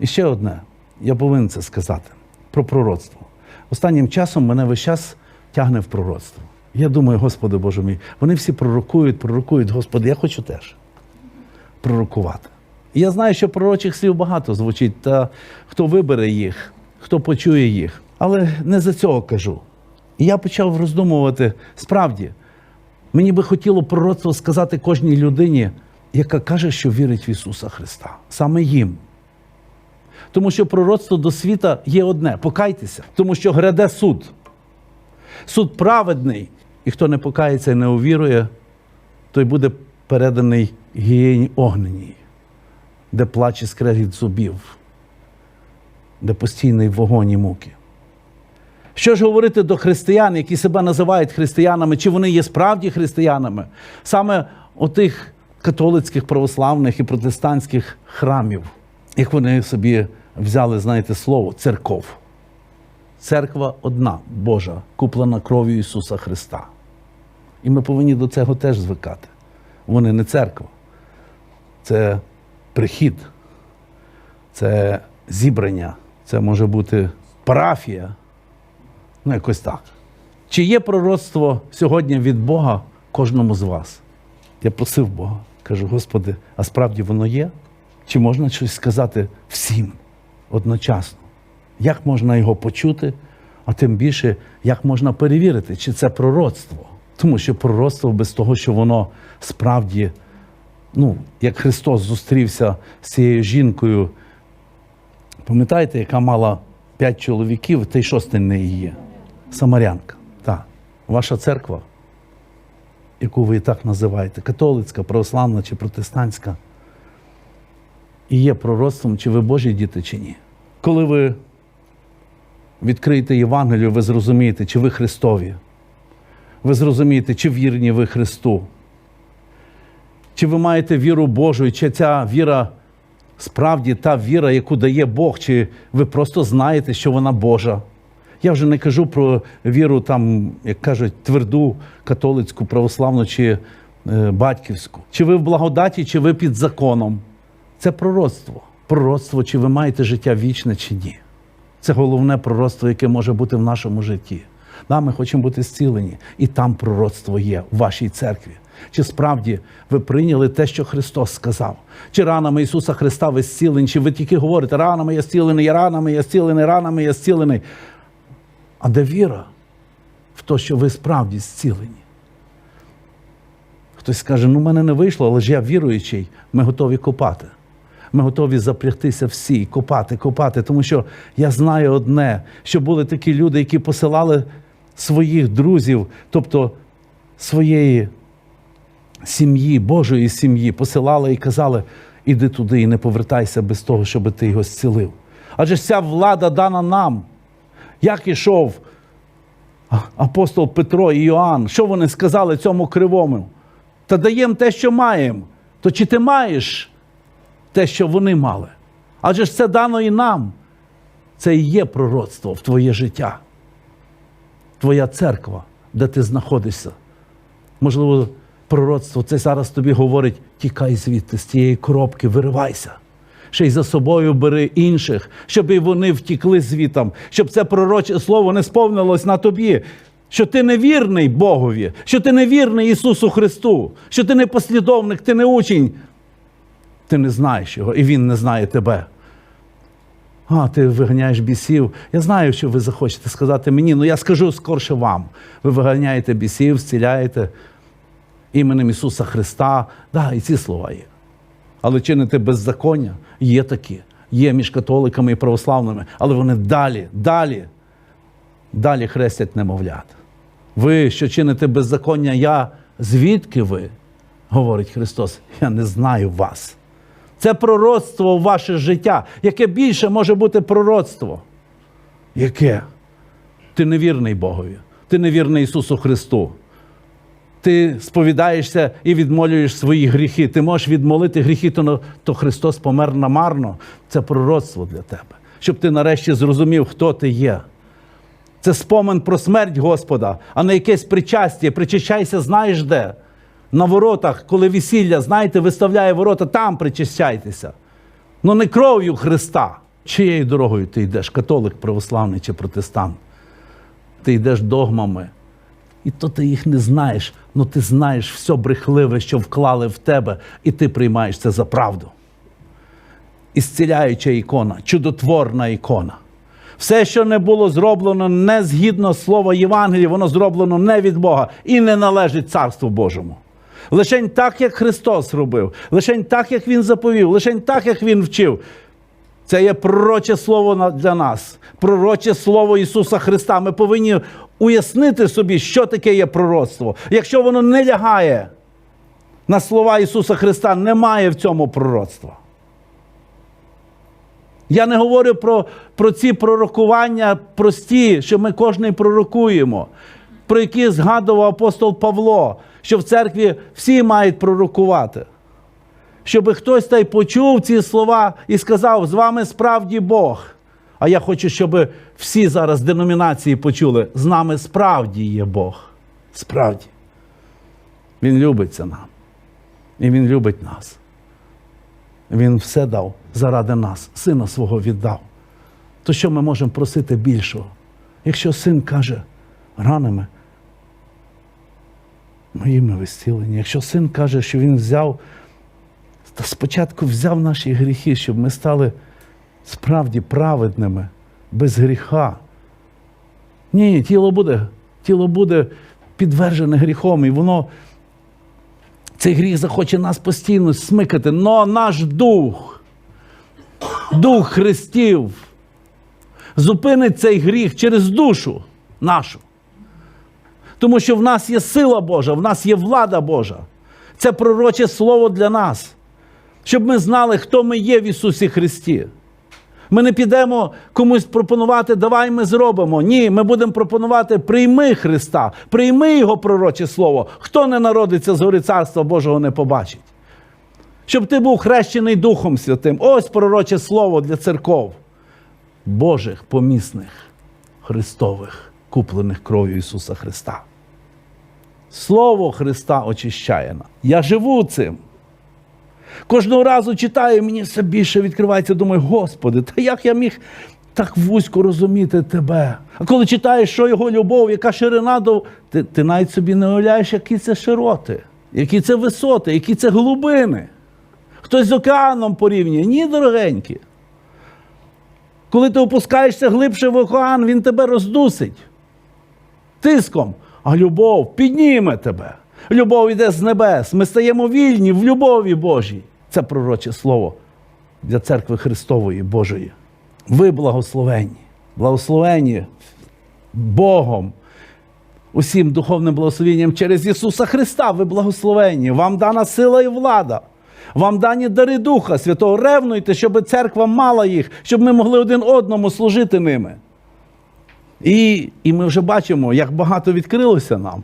І ще одне, я повинен це сказати про пророцтво. Останнім часом мене весь час тягне в пророцтво. Я думаю, Господи Боже мій, вони всі пророкують, пророкують, Господи, я хочу теж пророкувати. І я знаю, що пророчих слів багато звучить, та хто вибере їх, хто почує їх. Але не за цього кажу. І я почав роздумувати, справді, мені би хотіло пророцтво сказати кожній людині, яка каже, що вірить в Ісуса Христа. Саме їм. Тому що пророцтво до світа є одне покайтеся, тому що гряде суд. Суд праведний, і хто не покається і не увірує, той буде переданий гієні огненій, де плаче скрегіт зубів, де постійний вогонь і муки. Що ж говорити до християн, які себе називають християнами, чи вони є справді християнами? Саме отих католицьких, православних і протестантських храмів, як вони собі взяли, знаєте, слово церков. Церква одна Божа, куплена кров'ю Ісуса Христа. І ми повинні до цього теж звикати. Вони не церква, це прихід, це зібрання, це може бути парафія. Ну, якось так. Чи є пророцтво сьогодні від Бога кожному з вас? Я просив Бога, кажу, Господи, а справді воно є? Чи можна щось сказати всім одночасно? Як можна його почути, а тим більше, як можна перевірити, чи це пророцтво? Тому що пророцтво без того, що воно справді, ну, як Христос зустрівся з цією жінкою, пам'ятаєте, яка мала п'ять чоловіків, та й шостий не її? Самарянка. Так. Ваша церква, яку ви і так називаєте, католицька, православна чи протестантська, і є пророцтвом, чи ви Божі діти, чи ні. Коли ви відкриєте Євангелію, ви зрозумієте, чи ви Христові. Ви зрозумієте, чи вірні ви Христу. Чи ви маєте віру Божу, чи ця віра справді та віра, яку дає Бог, чи ви просто знаєте, що вона Божа. Я вже не кажу про віру, там, як кажуть, тверду католицьку, православну чи е, батьківську. Чи ви в благодаті, чи ви під законом. Це пророцтво. Пророцтво, чи ви маєте життя вічне, чи ні. Це головне пророцтво, яке може бути в нашому житті. Да, ми хочемо бути зцілені, і там пророцтво є в вашій церкві. Чи справді ви прийняли те, що Христос сказав? Чи ранами Ісуса Христа ви зцілені? Чи ви тільки говорите, ранами я зцілений, ранами я зцілений, ранами я зцілений? А де віра в те, що ви справді зцілені? Хтось скаже, ну в мене не вийшло, але ж я віруючий, ми готові копати. Ми готові запрягтися всі, копати, копати, тому що я знаю одне, що були такі люди, які посилали своїх друзів, тобто своєї сім'ї, Божої сім'ї, посилали і казали, іди туди і не повертайся без того, щоб ти його зцілив. Адже ця влада дана нам. Як ішов апостол Петро і Йоанн, що вони сказали цьому кривому? Та даємо те, що маємо. То чи ти маєш те, що вони мали? Адже ж це дано і нам. Це і є пророцтво в твоє життя, твоя церква, де ти знаходишся. Можливо, пророцтво це зараз тобі говорить: тікай звідти з цієї коробки, виривайся. Ще й за собою бери інших, щоб і вони втікли звітом, щоб це пророче слово не сповнилось на тобі, що ти не вірний Богові, що ти не вірний Ісусу Христу, що ти не послідовник, ти не учень. Ти не знаєш його, і Він не знає тебе. А, ти виганяєш бісів. Я знаю, що ви захочете сказати мені, але я скажу скорше вам. Ви виганяєте бісів, зціляєте іменем Ісуса Христа. Да, і ці слова є. Але чинити беззаконня є такі. Є між католиками і православними, але вони далі, далі, далі хрестять немовлят. Ви, що чините беззаконня, я звідки ви? говорить Христос, я не знаю вас. Це пророцтво в ваше життя. Яке більше може бути пророцтво? Яке? Ти невірний Богові, ти невірний Ісусу Христу. Ти сповідаєшся і відмолюєш свої гріхи. Ти можеш відмолити гріхи, то, то Христос помер намарно. Це пророцтво для тебе, щоб ти нарешті зрозумів, хто ти є. Це спомин про смерть Господа, а не якесь причастя. Причащайся, знаєш де? На воротах, коли весілля, знаєте, виставляє ворота, там причащайтеся. Ну не кров'ю Христа. Чиєю дорогою ти йдеш, католик, православний чи протестант? Ти йдеш догмами. І то ти їх не знаєш, але ти знаєш все брехливе, що вклали в тебе, і ти приймаєш це за правду. Ісціляюча ікона, чудотворна ікона. Все, що не було зроблено не згідно слова Євангелія, воно зроблено не від Бога і не належить Царству Божому. Лишень так, як Христос робив, лишень так, як Він заповів, лишень так, як Він вчив. Це є пророче слово для нас, пророче слово Ісуса Христа. Ми повинні уяснити собі, що таке є пророцтво. Якщо воно не лягає на слова Ісуса Христа, немає в цьому пророцтва. Я не говорю про, про ці пророкування прості, що ми кожний пророкуємо, про які згадував апостол Павло, що в церкві всі мають пророкувати. Щоб хтось та й почув ці слова і сказав, з вами справді Бог. А я хочу, щоб всі зараз деномінації почули, з нами справді є Бог. Справді. Він любиться нам. І Він любить нас. Він все дав заради нас, сина свого віддав. То що ми можемо просити більшого? Якщо син каже ранами, моїми ви. Якщо син каже, що він взяв, та спочатку взяв наші гріхи, щоб ми стали справді праведними, без гріха. Ні, тіло буде, тіло буде підтверджене гріхом, і воно цей гріх захоче нас постійно смикати, но наш дух, дух Христів, зупинить цей гріх через душу нашу. Тому що в нас є сила Божа, в нас є влада Божа. Це пророче слово для нас, щоб ми знали, хто ми є в Ісусі Христі. Ми не підемо комусь пропонувати, давай ми зробимо. Ні, ми будемо пропонувати прийми Христа, прийми Його пророче Слово. Хто не народиться з гори Царства Божого не побачить. Щоб ти був хрещений Духом Святим. Ось пророче Слово для церков. Божих помісних, Христових, куплених кров'ю Ісуса Христа. Слово Христа очищає нас. Я живу цим. Кожного разу читаю, мені все більше відкривається. Думаю, Господи, та як я міг так вузько розуміти тебе? А коли читаєш, що його любов, яка ширина до. Ти, ти навіть собі не уявляєш, які це широти, які це висоти, які це глибини. Хтось з океаном порівнює. Ні, дорогенькі. Коли ти опускаєшся глибше в океан, він тебе роздусить тиском, а любов підніме тебе. Любов йде з небес. Ми стаємо вільні в любові Божій. Це пророче слово для церкви Христової Божої. Ви благословенні, благословенні Богом, усім духовним благословенням через Ісуса Христа. Ви благословенні. Вам дана сила і влада. Вам дані дари Духа Святого. Ревнуйте, щоб церква мала їх, щоб ми могли один одному служити ними. І, і ми вже бачимо, як багато відкрилося нам.